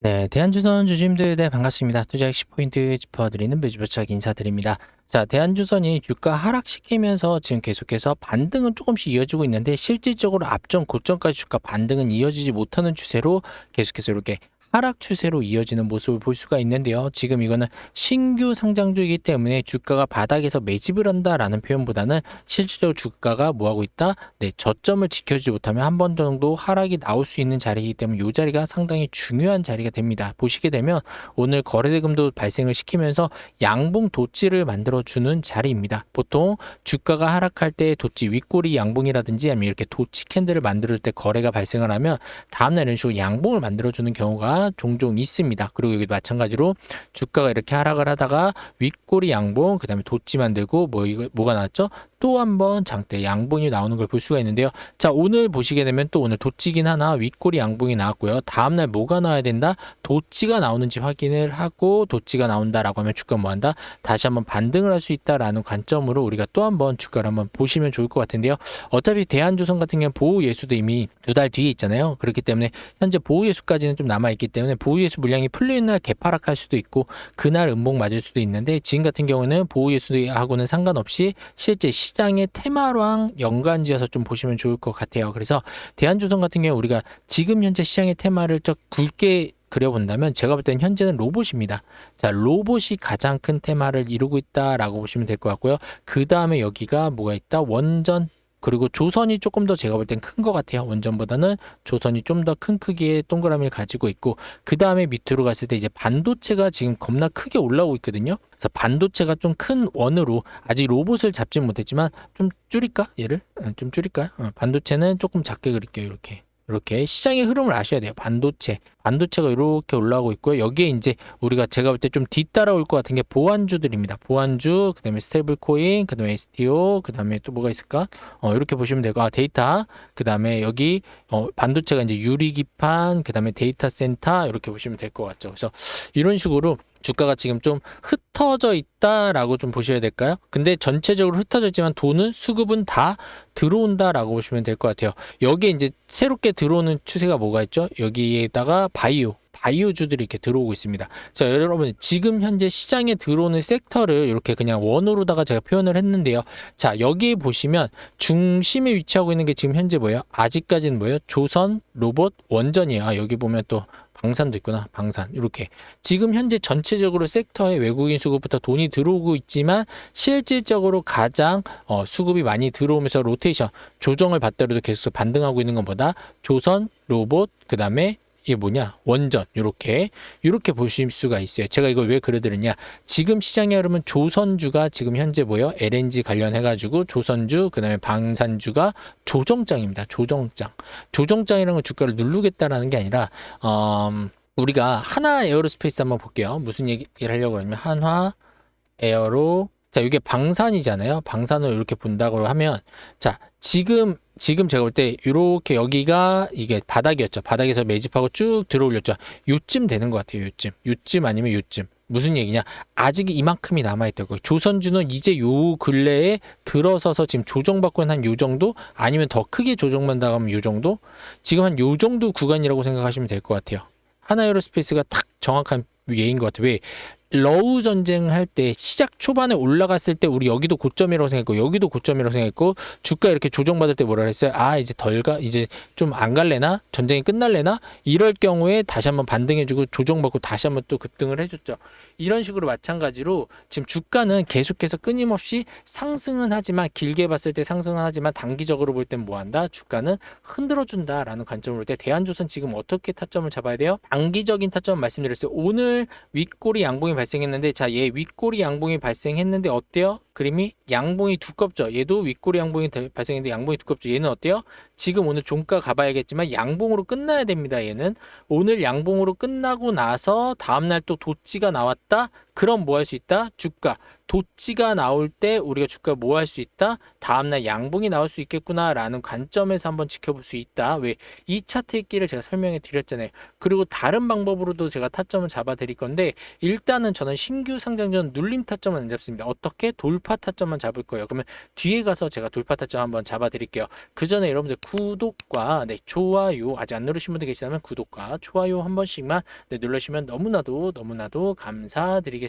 네, 대한주선 주심들 네, 반갑습니다. 투자 핵심 포인트 짚어드리는 매주별착 인사드립니다. 자, 대한주선이 주가 하락시키면서 지금 계속해서 반등은 조금씩 이어지고 있는데 실질적으로 앞전 고점까지 주가 반등은 이어지지 못하는 추세로 계속해서 이렇게 하락 추세로 이어지는 모습을 볼 수가 있는데요. 지금 이거는 신규 상장주이기 때문에 주가가 바닥에서 매집을 한다라는 표현보다는 실질적으로 주가가 뭐하고 있다? 네, 저점을 지켜주지 못하면 한 번 정도 하락이 나올 수 있는 자리이기 때문에 이 자리가 상당히 중요한 자리가 됩니다. 보시게 되면 오늘 거래대금도 발생을 시키면서 양봉 도치를 만들어주는 자리입니다. 보통 주가가 하락할 때 도치 윗꼬리 양봉이라든지 아니면 이렇게 도치 캔들을 만들 때 거래가 발생을 하면 다음날 이런 식으로 양봉을 만들어주는 경우가 종종 있습니다. 그리고 여기도 마찬가지로 주가가 이렇게 하락을 하다가 윗꼬리 양봉, 그 다음에 도치 만들고 뭐 이거 뭐가 나왔죠? 또 한 번 장대 양봉이 나오는 걸 볼 수가 있는데요. 자 오늘 보시게 되면 또 오늘 도치긴 하나 윗꼬리 양봉이 나왔고요. 다음날 뭐가 나와야 된다? 도치가 나오는지 확인을 하고 도치가 나온다라고 하면 주가 뭐 한다? 다시 한번 반등을 할 수 있다라는 관점으로 우리가 또 한 번 주가를 한번 보시면 좋을 것 같은데요. 어차피 대한조선 같은 경우는 보호 예수도 이미 두 달 뒤에 있잖아요. 그렇기 때문에 현재 보호 예수까지는 좀 남아 있기 때문에 보호 예수 물량이 풀리는 날 개파락할 수도 있고 그날 음봉 맞을 수도 있는데 지금 같은 경우는 보호 예수하고는 상관없이 실제 시장의 테마랑 연관지어서 좀 보시면 좋을 것 같아요. 그래서 대한조선 같은 경우 우리가 지금 현재 시장의 테마를 좀 굵게 그려본다면 제가 볼 때는 현재는 로봇입니다. 자, 로봇이 가장 큰 테마를 이루고 있다라고 보시면 될 것 같고요. 그 다음에 여기가 뭐가 있다? 원전, 그리고 조선이 조금 더 제가 볼 땐 큰 것 같아요. 원전보다는 조선이 좀 더 큰 크기의 동그라미를 가지고 있고 그 다음에 밑으로 갔을 때 이제 반도체가 지금 겁나 크게 올라오고 있거든요. 그래서 반도체가 좀 큰 원으로 아직 로봇을 잡지 못했지만 좀 줄일까 얘를 어, 좀 줄일까요? 어, 반도체는 조금 작게 그릴게요. 이렇게 이렇게 시장의 흐름을 아셔야 돼요. 반도체 반도체가 이렇게 올라오고 있고요. 여기에 이제 우리가 제가 볼 때 좀 뒤따라올 것 같은 게 보안주들입니다. 보안주, 그 다음에 스테이블 코인, 그 다음에 STO, 그 다음에 또 뭐가 있을까? 어, 이렇게 보시면 되고 아, 데이터, 그 다음에 여기 어, 반도체가 이제 유리기판, 그 다음에 데이터 센터 이렇게 보시면 될 것 같죠. 그래서 이런 식으로 주가가 지금 좀 흩어져 있다라고 좀 보셔야 될까요? 근데 전체적으로 흩어져 있지만 돈은 수급은 다 들어온다라고 보시면 될 것 같아요. 여기에 이제 새롭게 들어오는 추세가 뭐가 있죠? 여기에다가 바이오 바이오주들이 이렇게 들어오고 있습니다. 자, 여러분 지금 현재 시장에 들어오는 섹터를 이렇게 그냥 원으로다가 제가 표현을 했는데요. 자, 여기 보시면 중심에 위치하고 있는 게 지금 현재 뭐예요? 아직까지는 뭐예요? 조선, 로봇, 원전이에요. 아, 여기 보면 또 방산도 있구나. 방산. 이렇게. 지금 현재 전체적으로 섹터에 외국인 수급부터 돈이 들어오고 있지만 실질적으로 가장 어, 수급이 많이 들어오면서 로테이션 조정을 받더라도 계속 반등하고 있는 것보다 조선, 로봇, 그 다음에 이게 뭐냐? 원전. 요렇게. 요렇게 보실 수가 있어요. 제가 이걸 왜 그려드렸냐? 지금 시장에 흐르면 조선주가 지금 현재 뭐요 LNG 관련해 가지고 조선주 그다음에 방산주가 조정장입니다. 조정장. 조정장이라는 건 주가를 누르겠다라는 게 아니라 음, 우리가 하나 에어로스페이스 한번 볼게요. 무슨 얘기를 하려고 하냐면 한화 에어로 자 이게 방산이잖아요 방산을 이렇게 본다고 하면 자 지금 지금 제가 볼 때 이렇게 여기가 이게 바닥이었죠. 바닥에서 매집하고 쭉 들어올렸죠. 요쯤 되는 것 같아요. 요쯤. 요쯤 아니면 요쯤. 무슨 얘기냐? 아직 이만큼이 남아있다고. 조선주는 이제 요 근래에 들어서서 지금 조정받고 한 요 정도? 아니면 더 크게 조정만 나가면 요 정도? 지금 한 요 정도 구간이라고 생각하시면 될 것 같아요. 하나에어로스페이스가 딱 정확한 예인 것 같아요. 왜? 러우 전쟁 할 때 시작 초반에 올라갔을 때 우리 여기도 고점이라고 생각했고 여기도 고점이라고 생각했고 주가 이렇게 조정받을 때 뭐라 그랬어요? 아 이제 덜가 이제 좀 안 갈래나 전쟁이 끝날래나 이럴 경우에 다시 한번 반등해주고 조정받고 다시 한번 또 급등을 해줬죠. 이런 식으로 마찬가지로 지금 주가는 계속해서 끊임없이 상승은 하지만 길게 봤을 때 상승은 하지만 단기적으로 볼 땐 뭐한다? 주가는 흔들어준다라는 관점으로 볼때 대한조선 지금 어떻게 타점을 잡아야 돼요? 단기적인 타점을 말씀드렸어요. 오늘 윗꼬리 양봉이 발생했는데 자 얘 윗꼬리 양봉이 발생했는데 어때요? 그림이 양봉이 두껍죠. 얘도 윗꼬리 양봉이 대- 발생했는데 양봉이 두껍죠. 얘는 어때요? 지금 오늘 종가 가봐야겠지만 양봉으로 끝나야 됩니다. 얘는 오늘 양봉으로 끝나고 나서 다음날 또 도치가 나왔다. 그럼 뭐 할 수 있다? 주가 도치가 나올 때 우리가 주가 뭐 할 수 있다? 다음날 양봉이 나올 수 있겠구나라는 관점에서 한번 지켜볼 수 있다. 왜? 이 차트 읽기를 제가 설명해 드렸잖아요. 그리고 다른 방법으로도 제가 타점을 잡아 드릴 건데 일단은 저는 신규 상장전 눌림 타점은 안 잡습니다. 어떻게? 돌파 타점만 잡을 거예요. 그러면 뒤에 가서 제가 돌파 타점 한번 잡아 드릴게요. 그 전에 여러분들 구독과 네, 좋아요 아직 안 누르신 분들 계시다면 구독과 좋아요 한 번씩만 네, 눌러주시면 너무나도 너무나도 감사드리겠습니다.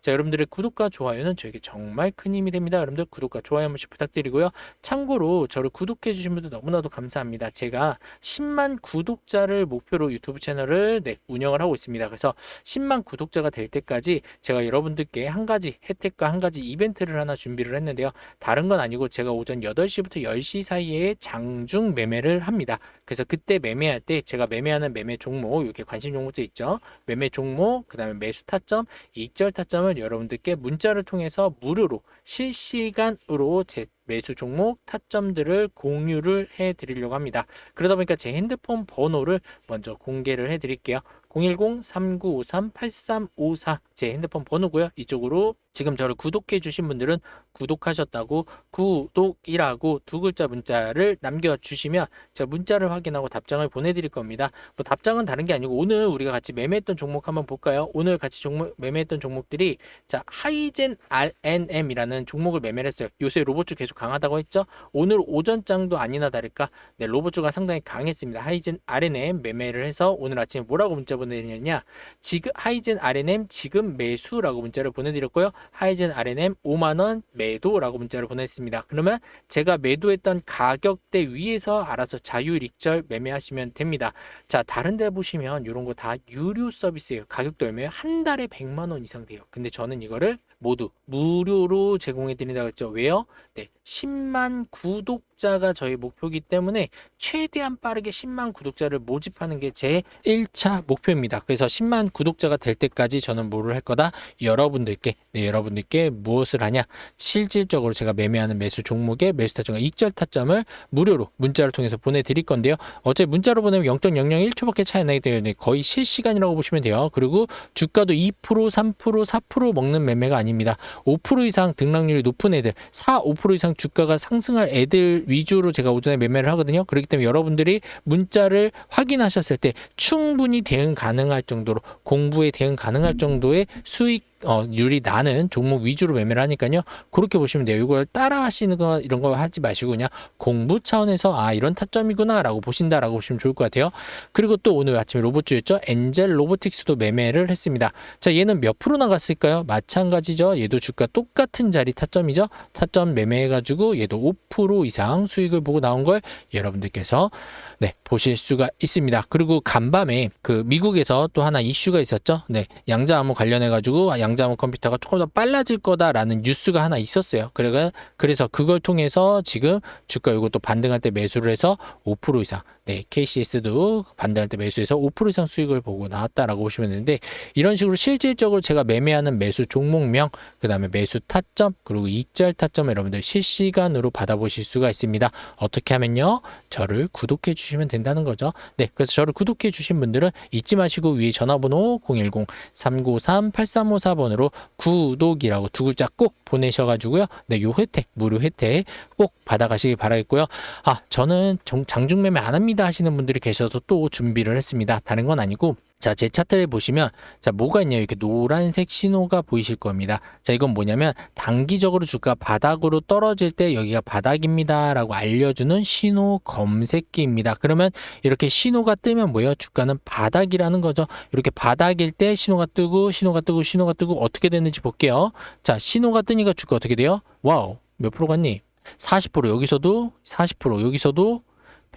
자, 여러분들의 구독과 좋아요는 저에게 정말 큰 힘이 됩니다. 여러분들 구독과 좋아요 한 번씩 부탁드리고요. 참고로 저를 구독해 주신 분들 너무나도 감사합니다. 제가 10만 구독자를 목표로 유튜브 채널을 네, 운영을 하고 있습니다. 그래서 10만 구독자가 될 때까지 제가 여러분들께 한 가지 혜택과 한 가지 이벤트를 하나 준비를 했는데요. 다른 건 아니고 제가 오전 8시부터 10시 사이에 장중 매매를 합니다. 그래서 그때 매매할 때 제가 매매하는 매매 종목 이렇게 관심 종목도 있죠. 매매 종목, 그다음에 매수 타점, 익절 타점을 여러분들께 문자를 통해서 무료로 실시간으로 제 매수 종목 타점들을 공유를 해 드리려고 합니다. 그러다 보니까 제 핸드폰 번호를 먼저 공개를 해 드릴게요. 010-3953-8354 제 핸드폰 번호고요. 이쪽으로 지금 저를 구독해 주신 분들은 구독하셨다고 구독이라고 두 글자 문자를 남겨주시면 제가 문자를 확인하고 답장을 보내드릴 겁니다. 뭐 답장은 다른 게 아니고 오늘 우리가 같이 매매했던 종목 한번 볼까요? 오늘 같이 종목 매매했던 종목들이 자 하이젠 RNM이라는 종목을 매매를 했어요. 요새 로봇주 계속 강하다고 했죠? 오늘 오전장도 아니나 다를까 네, 로봇주가 상당히 강했습니다. 하이젠 RNM 매매를 해서 오늘 아침에 뭐라고 문자 보내드렸냐? 지금 하이젠 RNM 지금 매수라고 문자를 보내드렸고요. 하이젠 RNM 5만 원 매도라고 문자를 보냈습니다. 그러면 제가 매도했던 가격대 위에서 알아서 자율익절 매매하시면 됩니다. 자, 다른 데 보시면 이런 거 다 유료 서비스예요. 가격도 얼마예요? 한 달에 100만 원 이상 돼요. 근데 저는 이거를 모두 무료로 제공해 드린다고 했죠. 왜요? 네. 10만 구독자가 저희 목표이기 때문에 최대한 빠르게 10만 구독자를 모집하는 게 제 1차 목표입니다. 그래서 10만 구독자가 될 때까지 저는 뭐를 할 거다? 여러분들께 네, 여러분들께 무엇을 하냐? 실질적으로 제가 매매하는 매수 종목의 매수 타점과 익절 타점을 무료로 문자를 통해서 보내 드릴 건데요. 어차피 문자로 보내면 0.001초밖에 차이 안 나기 때문에 거의 실시간이라고 보시면 돼요. 그리고 주가도 2%, 3%, 4% 먹는 매매가 아 닙니다. 5% 이상 등락률이 높은 애들, 4, 5% 이상 주가가 상승할 애들 위주로 제가 오전에 매매를 하거든요. 그렇기 때문에 여러분들이 문자를 확인하셨을 때 충분히 대응 가능할 정도로 공부에 대응 가능할 정도의 수익 어, 률이 나는 종목 위주로 매매를 하니까요. 그렇게 보시면 돼요. 이걸 따라 하시는 거 이런 거 하지 마시고 그냥 공부 차원에서 아 이런 타점이구나라고 보신다라고 보시면 좋을 것 같아요. 그리고 또 오늘 아침에 로봇주였죠. 엔젤 로보틱스도 매매를 했습니다. 자 얘는 몇 프로 나갔을까요? 마찬가지죠. 얘도 주가 똑같은 자리 타점이죠. 타점 매매해가지고 얘도 5% 이상 수익을 보고 나온 걸 여러분들께서 네, 보실 수가 있습니다. 그리고 간밤에 그 미국에서 또 하나 이슈가 있었죠. 네, 양자암호 관련해 가지고 양자암호 컴퓨터가 조금 더 빨라질 거다라는 뉴스가 하나 있었어요. 그래가 그래서 그걸 통해서 지금 주가 이것도 반등할 때 매수를 해서 5% 이상 네, KCS도 반등할 때 매수해서 5% 이상 수익을 보고 나왔다라고 보시면 되는데 이런 식으로 실질적으로 제가 매매하는 매수 종목명, 그 다음에 매수 타점, 그리고 익절 타점 여러분들 실시간으로 받아보실 수가 있습니다. 어떻게 하면요? 저를 구독해 주시면 된다는 거죠. 네, 그래서 저를 구독해 주신 분들은 잊지 마시고 위에 전화번호 010-393-8354번으로 구독이라고 두 글자 꼭 보내셔가지고요. 네, 요 혜택, 무료 혜택 꼭 받아가시기 바라겠고요. 아, 저는 정- 장중 매매 안 합니다 하시는 분들이 계셔서 또 준비를 했습니다. 다른 건 아니고 자, 제 차트를 보시면 자, 뭐가 있냐? 이렇게 노란색 신호가 보이실 겁니다. 자, 이건 뭐냐면 단기적으로 주가 바닥으로 떨어질 때 여기가 바닥입니다 라고 알려주는 신호 검색기입니다. 그러면 이렇게 신호가 뜨면 뭐예요? 주가는 바닥이라는 거죠. 이렇게 바닥일 때 신호가 뜨고 신호가 뜨고 신호가 뜨고 어떻게 됐는지 볼게요. 자, 신호가 뜨니까 주가 어떻게 돼요? 와우. 몇 프로 갔니? 40% 여기서도 40% 여기서도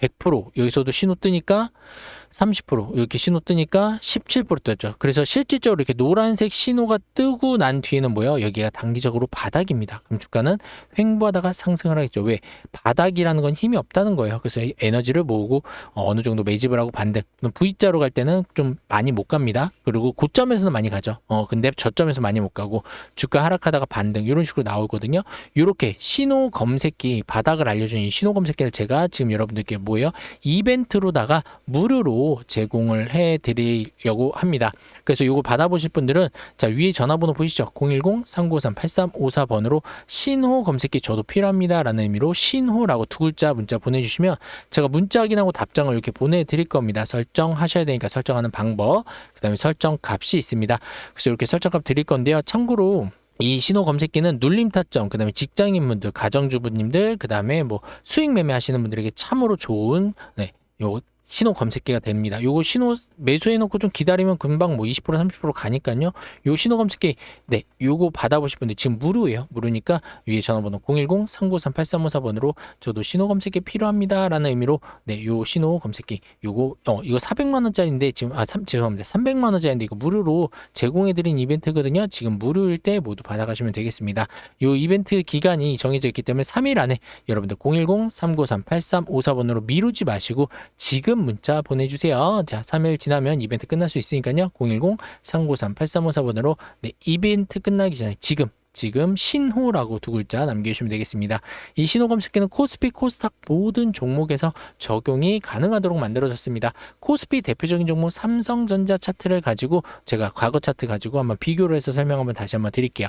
100% 여기서도 신호 뜨니까 30% 이렇게 신호 뜨니까 17% 떴죠. 그래서 실질적으로 이렇게 노란색 신호가 뜨고 난 뒤에는 뭐예요? 여기가 단기적으로 바닥입니다. 그럼 주가는 횡보하다가 상승을 하겠죠. 왜? 바닥이라는 건 힘이 없다는 거예요. 그래서 이 에너지를 모으고 어, 어느 정도 매집을 하고 반등. V자로 갈 때는 좀 많이 못 갑니다. 그리고 고점에서는 많이 가죠. 어, 근데 저점에서 많이 못 가고 주가 하락하다가 반등 이런 식으로 나오거든요. 이렇게 신호 검색기 바닥을 알려주는 이 신호 검색기를 제가 지금 여러분들께 뭐예요? 이벤트로다가 무료로 제공을 해 드리려고 합니다. 그래서 요거 받아보실 분들은 자 위에 전화번호 보이시죠? 010-393-8354번으로 신호 검색기 저도 필요합니다 라는 의미로 신호라고 두 글자 문자 보내주시면 제가 문자 확인하고 답장을 이렇게 보내드릴 겁니다. 설정하셔야 되니까 설정하는 방법 그 다음에 설정 값이 있습니다. 그래서 이렇게 설정 값 드릴 건데요. 참고로 이 신호 검색기는 눌림 타점, 그 다음에 직장인분들, 가정주부님들, 그 다음에 뭐 수익 매매 하시는 분들에게 참으로 좋은 네, 요 신호 검색기가 됩니다. 요거 신호 매수해 놓고 좀 기다리면 금방 뭐 20% 30% 가니까요. 요 신호 검색기 네, 요거 받아보실 분들 지금 무료예요. 무료니까 위에 전화번호 010-393-8354번으로 저도 신호 검색기 필요합니다라는 의미로 네, 요 신호 검색기 요거 어 이거 400만 원짜리인데 지금 아 삼, 죄송합니다. 300만 원짜리인데 이거 무료로 제공해 드린 이벤트거든요. 지금 무료일 때 모두 받아가시면 되겠습니다. 요 이벤트 기간이 정해져 있기 때문에 3일 안에 여러분들 010-393-8354번으로 미루지 마시고 지금 문자 보내주세요. 자, 3일 지나면 이벤트 끝날 수 있으니까요. 010-393-8354번으로 네, 이벤트 끝나기 전에 지금 지금 신호라고 두 글자 남겨주시면 되겠습니다. 이 신호 검색기는 코스피, 코스닥 모든 종목에서 적용이 가능하도록 만들어졌습니다. 코스피 대표적인 종목 삼성전자 차트를 가지고 제가 과거 차트 가지고 한번 비교를 해서 설명 한번 다시 한번 드릴게요.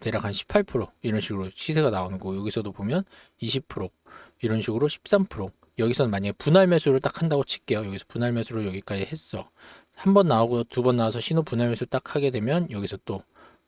대략 한 18% 이런 식으로 시세가 나오는 거 여기서도 보면 20% 이런 식으로 13% 여기서는 만약에 분할 매수를 딱 한다고 칠게요. 여기서 분할 매수를 여기까지 했어. 한 번 나오고 두 번 나와서 신호 분할 매수 딱 하게 되면 여기서 또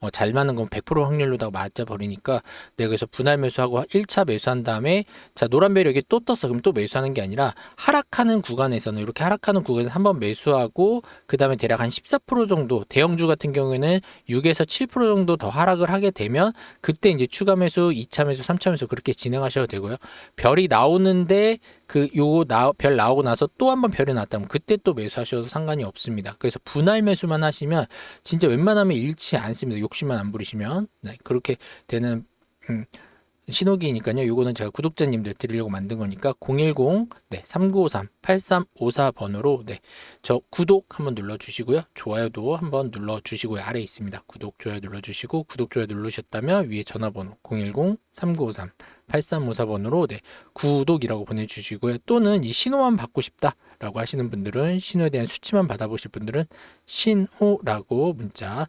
어, 잘 맞는 건 100% 확률로다가 맞아 버리니까 내가 그래서 분할 매수하고 1차 매수한 다음에 자 노란별이 여기 또 떴어. 그럼 또 매수하는 게 아니라 하락하는 구간에서는 이렇게 하락하는 구간에서 한번 매수하고 그 다음에 대략 한 14% 정도 대형주 같은 경우에는 6에서 7% 정도 더 하락을 하게 되면 그때 이제 추가 매수 2차 매수 3차 매수 그렇게 진행하셔도 되고요. 별이 나오는데 그 요 별 나오고 나서 또 한번 별이 나왔다면 그때 또 매수하셔도 상관이 없습니다. 그래서 분할 매수만 하시면 진짜 웬만하면 잃지 않습니다. 욕심만 안 부리시면 네, 그렇게 되는 음, 신호기니까요. 요거는 제가 구독자님들 드리려고 만든 거니까 010 네, 3953 8354 번호로 네, 저 구독 한번 눌러 주시고요. 좋아요도 한번 눌러 주시고요. 아래 있습니다. 구독 좋아요 눌러 주시고 구독 좋아요 누르셨다면 위에 전화번호 010 3953 8354번으로 네, 구독이라고 보내 주시고요. 또는 이 신호만 받고 싶다라고 하시는 분들은 신호에 대한 수치만 받아 보실 분들은 신호라고 문자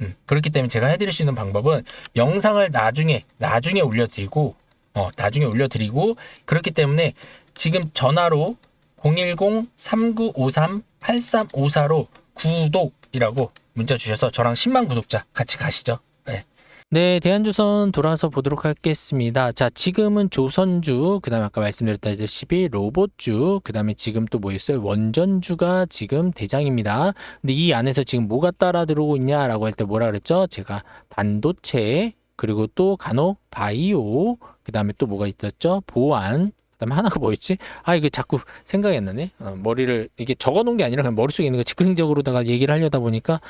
음, 그렇기 때문에 제가 해드릴 수 있는 방법은 영상을 나중에 나중에 올려드리고 어, 나중에 올려드리고 그렇기 때문에 지금 전화로 010-3953-8354로 구독이라고 문자 주셔서 저랑 10만 구독자 같이 가시죠. 네. 네, 대한조선 돌아서 보도록 하겠습니다. 자, 지금은 조선주, 그 다음에 아까 말씀드렸다시피 로봇주, 그 다음에 지금 또 뭐 있어요? 원전주가 지금 대장입니다. 근데 이 안에서 지금 뭐가 따라 들어오고 있냐라고 할 때 뭐라 그랬죠? 제가 반도체, 그리고 또 간혹 바이오, 그 다음에 또 뭐가 있었죠? 보안, 그다음에 하나가 뭐였지? 아 이게 자꾸 생각이 안 나네. 어, 머리를 이게 적어놓은 게 아니라 그냥 머릿속에 있는 거 즉흥적으로다가 얘기를 하려다 보니까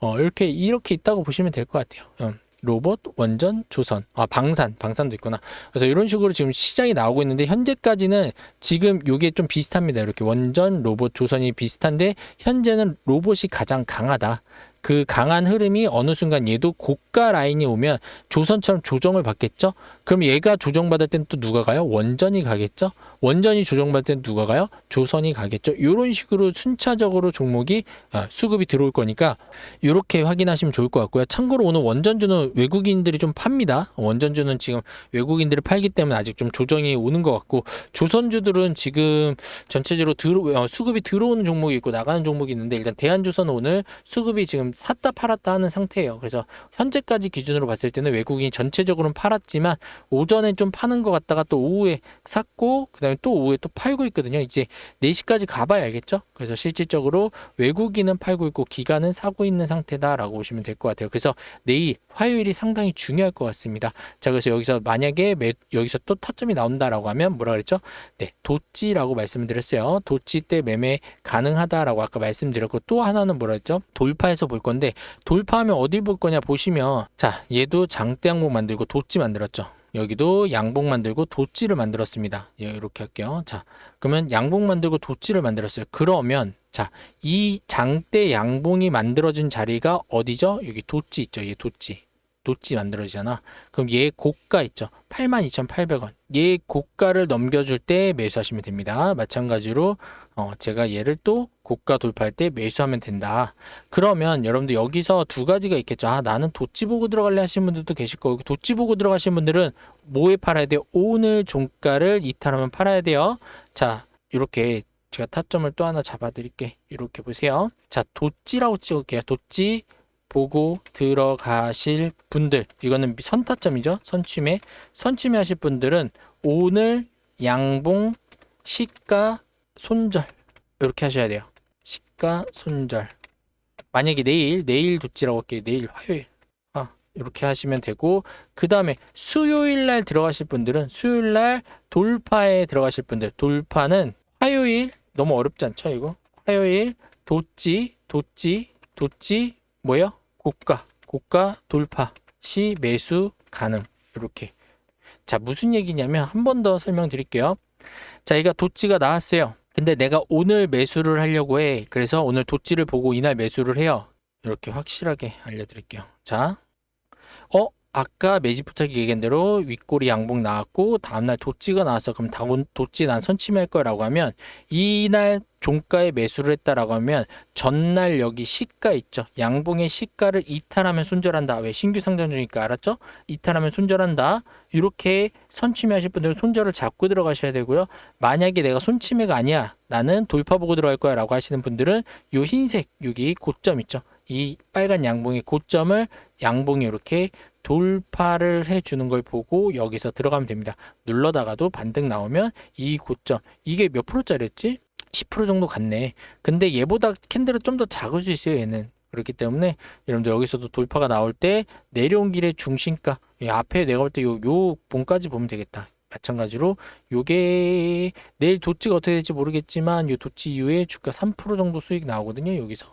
어, 이렇게 이렇게 있다고 보시면 될 것 같아요. 어, 로봇, 원전, 조선, 아 방산, 방산도 있구나. 그래서 이런 식으로 지금 시장이 나오고 있는데 현재까지는 지금 요게 좀 비슷합니다. 이렇게 원전, 로봇, 조선이 비슷한데 현재는 로봇이 가장 강하다. 그 강한 흐름이 어느 순간 얘도 고가 라인이 오면 조선처럼 조정을 받겠죠? 그럼 얘가 조정받을 땐 또 누가 가요? 원전이 가겠죠? 원전이 조정받을 땐 누가 가요? 조선이 가겠죠? 이런 식으로 순차적으로 종목이 아, 수급이 들어올 거니까 이렇게 확인하시면 좋을 것 같고요. 참고로 오늘 원전주는 외국인들이 좀 팝니다. 원전주는 지금 외국인들이 팔기 때문에 아직 좀 조정이 오는 것 같고 조선주들은 지금 전체적으로 들어, 어, 수급이 들어오는 종목이 있고 나가는 종목이 있는데 일단 대한조선 오늘 수급이 지금 샀다 팔았다 하는 상태예요. 그래서 현재까지 기준으로 봤을 때는 외국인이 전체적으로는 팔았지만 오전에 좀 파는 것 같다가 또 오후에 샀고 그다음 에 또 오후에 또 팔고 있거든요. 이제 4시까지 가봐야 알겠죠? 그래서 실질적으로 외국인은 팔고 있고 기관은 사고 있는 상태다라고 보시면 될 것 같아요. 그래서 내일 화요일이 상당히 중요할 것 같습니다. 자, 그래서 여기서 만약에 매, 여기서 또 타점이 나온다라고 하면 뭐라 그랬죠? 네, 도찌라고 말씀을 드렸어요. 도찌 때 매매 가능하다라고 아까 말씀드렸고 또 하나는 뭐라 했죠? 돌파해서 볼 건데 돌파하면 어디 볼 거냐 보시면 자, 얘도 장대 항목 만들고 도찌 만들었죠. 여기도 양봉 만들고 도찌를 만들었습니다. 예, 이렇게 할게요. 자, 그러면 양봉 만들고 도찌를 만들었어요. 그러면 자, 이 장대 양봉이 만들어진 자리가 어디죠? 여기 도찌 있죠. 얘 도찌. 도찌 만들어지잖아. 그럼 얘 고가 있죠. 82,800원. 얘 고가를 넘겨줄 때 매수하시면 됩니다. 마찬가지로 어, 제가 얘를 또 고가 돌파할 때 매수하면 된다. 그러면 여러분들 여기서 두 가지가 있겠죠. 아, 나는 도찌 보고 들어갈래 하시는 분들도 계실 거고, 도찌 보고 들어가시는 분들은 뭐에 팔아야 돼요? 오늘 종가를 이탈하면 팔아야 돼요. 자, 이렇게 제가 타점을 또 하나 잡아드릴게. 이렇게 보세요. 자, 도찌라고 찍을게요. 도찌 보고 들어가실 분들. 이거는 선타점이죠. 선취매. 선취매 하실 분들은 오늘 양봉 시가 손절. 이렇게 하셔야 돼요. 시가 손절. 만약에 내일, 내일 도찌라고 할게요. 내일 화요일. 아, 이렇게 하시면 되고, 그 다음에 수요일 날 들어가실 분들은 수요일 날 돌파에 들어가실 분들. 돌파는 화요일, 너무 어렵지 않죠, 이거? 화요일, 도찌, 도찌, 도찌, 뭐예요? 고가, 고가 돌파 시 매수 가능. 이렇게. 자, 무슨 얘기냐면 한 번 더 설명드릴게요. 자, 이가 도찌가 나왔어요. 근데 내가 오늘 매수를 하려고 해. 그래서 오늘 도찌를 보고 이날 매수를 해요. 이렇게 확실하게 알려드릴게요. 자, 어? 아까 매집 부탁이 얘기한 대로 윗꼬리 양봉 나왔고 다음날 도찌가 나왔어. 그럼 다운 도찌 난 선침할 거라고 하면 이날 종가에 매수를 했다라고 하면 전날 여기 시가 있죠. 양봉의 시가를 이탈하면 손절한다. 왜 신규 상장 중이니까 알았죠? 이탈하면 손절한다. 이렇게 선침해 하실 분들은 손절을 잡고 들어가셔야 되고요. 만약에 내가 손침해가 아니야. 나는 돌파 보고 들어갈 거야 라고 하시는 분들은 요 흰색 여기 고점 있죠. 이 빨간 양봉의 고점을 양봉이 이렇게 돌파를 해주는 걸 보고 여기서 들어가면 됩니다. 눌러다가도 반등 나오면 이 고점 이게 몇 프로짜리였지? 10% 정도 갔네. 근데 얘보다 캔들은 좀 더 작을 수 있어요. 얘는 그렇기 때문에 여러분들 여기서도 돌파가 나올 때 내려온 길의 중심가 이 앞에 내가 볼 때 요 요 봉까지 보면 되겠다. 마찬가지로 요게 내일 도치가 어떻게 될지 모르겠지만 요 도치 이후에 주가 3% 정도 수익 나오거든요. 여기서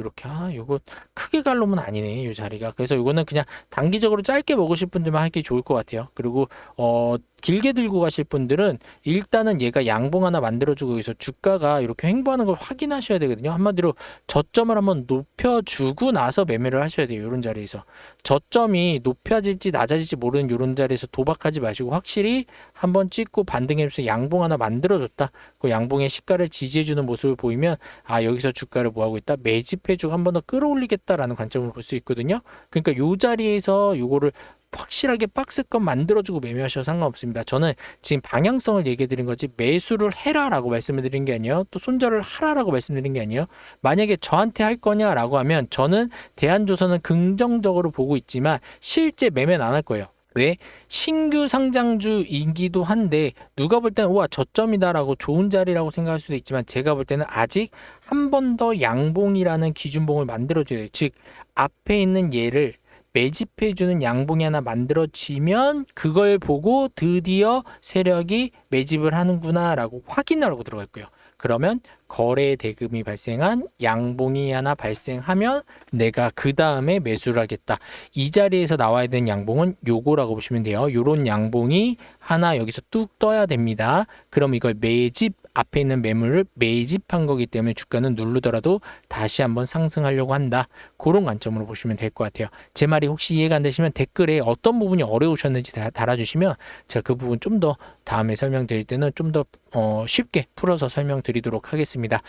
이렇게 아 요거 크게 갈 놈은 아니네 요 자리가. 그래서 요거는 그냥 단기적으로 짧게 먹으실 분들만 하기 좋을 것 같아요. 그리고 어 길게 들고 가실 분들은 일단은 얘가 양봉 하나 만들어주고 여기서 주가가 이렇게 횡보하는 걸 확인하셔야 되거든요. 한마디로 저점을 한번 높여주고 나서 매매를 하셔야 돼요 이런 자리에서. 저점이 높아질지 낮아질지 모르는 이런 자리에서 도박하지 마시고 확실히 한번 찍고 반등해서 양봉 하나 만들어줬다. 그 양봉의 시가를 지지해주는 모습을 보이면 아 여기서 주가를 뭐 하고 있다? 매집해주고 한 번 더 끌어올리겠다라는 관점을 볼수 있거든요. 그러니까 요 자리에서 요거를 확실하게 박스권 만들어주고 매매하셔도 상관없습니다. 저는 지금 방향성을 얘기해 드린 거지 매수를 해라라고 말씀을 드린 게 아니에요. 또 손절을 하라라고 말씀드린 게 아니에요. 만약에 저한테 할 거냐라고 하면 저는 대한조선은 긍정적으로 보고 있지만 실제 매매는 안 할 거예요. 왜? 신규 상장주이기도 한데 누가 볼 때는 와 저점이다라고 좋은 자리라고 생각할 수도 있지만 제가 볼 때는 아직 한 번 더 양봉이라는 기준봉을 만들어줘야 돼요. 즉 앞에 있는 얘를 매집해주는 양봉이 하나 만들어지면 그걸 보고 드디어 세력이 매집을 하는구나라고 확인하라고 들어갈 거예요. 그러면 거래 대금이 발생한 양봉이 하나 발생하면 내가 그 다음에 매수를 하겠다. 이 자리에서 나와야 되는 양봉은 요거라고 보시면 돼요. 요런 양봉이 하나 여기서 뚝 떠야 됩니다. 그럼 이걸 매집 앞에 있는 매물을 매집한 거기 때문에 주가는 누르더라도 다시 한번 상승하려고 한다. 그런 관점으로 보시면 될 것 같아요. 제 말이 혹시 이해가 안 되시면 댓글에 어떤 부분이 어려우셨는지 다- 달아주시면 제가 그 부분 좀 더 다음에 설명드릴 때는 좀더 어, 쉽게 풀어서 설명드리도록 하겠습니다.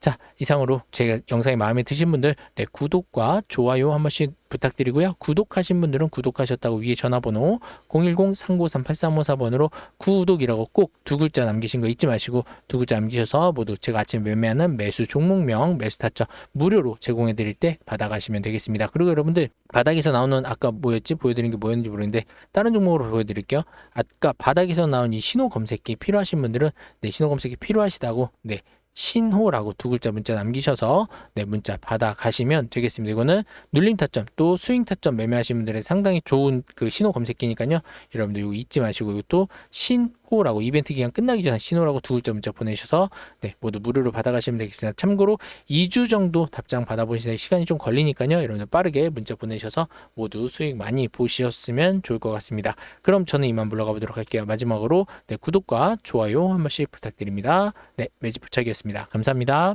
자, 이상으로 제가 영상이 마음에 드신 분들 네, 구독과 좋아요 한 번씩 부탁드리고요. 구독하신 분들은 구독하셨다고 위에 전화번호 010-3938-354번으로 구독이라고 꼭 두 글자 남기신 거 잊지 마시고 두 글자 남기셔서 모두 제가 아침에 매매하는 매수 종목명, 매수 타점 무료로 제공해 드릴 때 받아가시면 되겠습니다. 그리고 여러분들 바닥에서 나오는 아까 뭐였지? 보여드린 게 뭐였는지 모르겠는데 다른 종목으로 보여드릴게요. 아까 바닥에서 나온 이 신호 검색기 필요하신 분들은 네, 신호 검색기 필요하시다고 네, 신호라고 두 글자 문자 남기셔서 네, 문자 받아 가시면 되겠습니다. 이거는 눌림 타점 또 스윙 타점 매매하시는 분들의 상당히 좋은 그 신호 검색기니까요. 여러분들 이거 잊지 마시고 이것도 신 호라고 이벤트 기간 끝나기 전에 신호라고 두 글자 문자 보내셔서 네, 모두 무료로 받아 가시면 되겠습니다. 참고로 2주 정도 답장 받아 보시는 시간이 좀 걸리니까요. 여러분들 빠르게 문자 보내셔서 모두 수익 많이 보셨으면 좋을 것 같습니다. 그럼 저는 이만 물러가 보도록 할게요. 마지막으로 네, 구독과 좋아요 한 번씩 부탁드립니다. 네, 매직 부착이었습니다. 감사합니다.